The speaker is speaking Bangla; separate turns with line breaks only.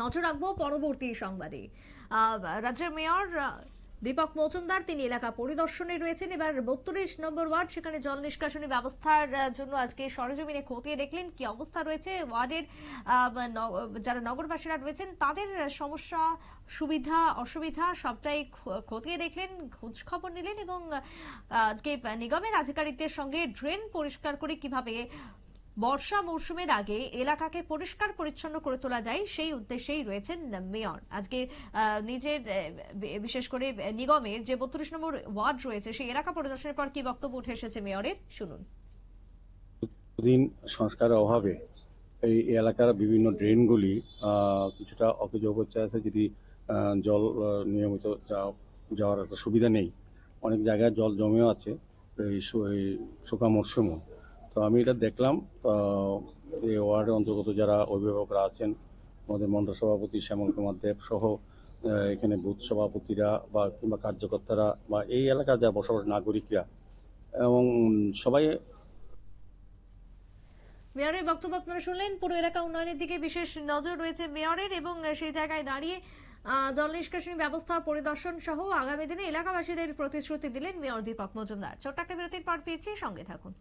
নজর রাখব পরবর্তী সংবাদে। রাজ্যের মেয়র দীপক মজুমদার, তিনি এলাকা পরিদর্শনে রয়েছেন। এবার বত্রিশ নম্বর ওয়ার্ড, সেখানে জল নিষ্কাশনী ব্যবস্থার জন্য আজকে সরজমিনে খতিয়ে দেখলেন কি অবস্থা রয়েছে। ওয়ার্ডের যারা নগরবাসীরা রয়েছেন, তাদের সমস্যা, সুবিধা, অসুবিধা সবটাই খতিয়ে দেখলেন, খোঁজ খবর নিলেন এবং আজকে নিগমের আধিকারিকদের সঙ্গে ড্রেন পরিষ্কার করে কীভাবে বর্ষা মৌসুমের আগে এলাকাকে পরিষ্কার পরিচ্ছন্ন করে তোলা যায়, সেই উদ্দেশ্যেই রয়েছেন মেয়র। আজকে নিজের বিশেষ করে নিগমের যে বত্রিশ নম্বর ওয়ার্ড রয়েছে, সেই এলাকা পরিদর্শনের পর কি বক্তব্য উঠে এসেছে মেয়রের? শুনুন।
দিন সংস্কারের অভাবে এই এলাকার বিভিন্ন ড্রেনগুলি কিছুটা অকেজ অবস্থায় আছে, যদি জল নিয়মিত যাওয়ার একটা সুবিধা নেই। অনেক জায়গায় জল জমেও আছে এই শুকা মরশুমও। তো আমি এটা দেখলাম এই ওয়ার্ডের অন্তর্গত যারা অভিভাবকরা আছেন, আমাদের মন্ডল সভাপতি শ্যামল কুমার দেব সহ এখানে বুথ সভাপতিরা বা কিংবা কার্যকর্তারা বা এই এলাকার যারা বসবাস নাগরিকরা এবং সবাই
মেয়রের বক্তব্য আপনারা শুনলেন, পুরো এলাকা উন্নয়নের দিকে বিশেষ নজর রয়েছে মেয়রের এবং সেই জায়গায় দাঁড়িয়ে জল নিষ্কাশনী ব্যবস্থা পরিদর্শন সহ আগামী দিনে এলাকাবাসীদের প্রতিশ্রুতি দিলেন মেয়র দীপক মজুমদার। ছোট্ট একটা বিরতির পর ফিরছি, সঙ্গে থাকুন।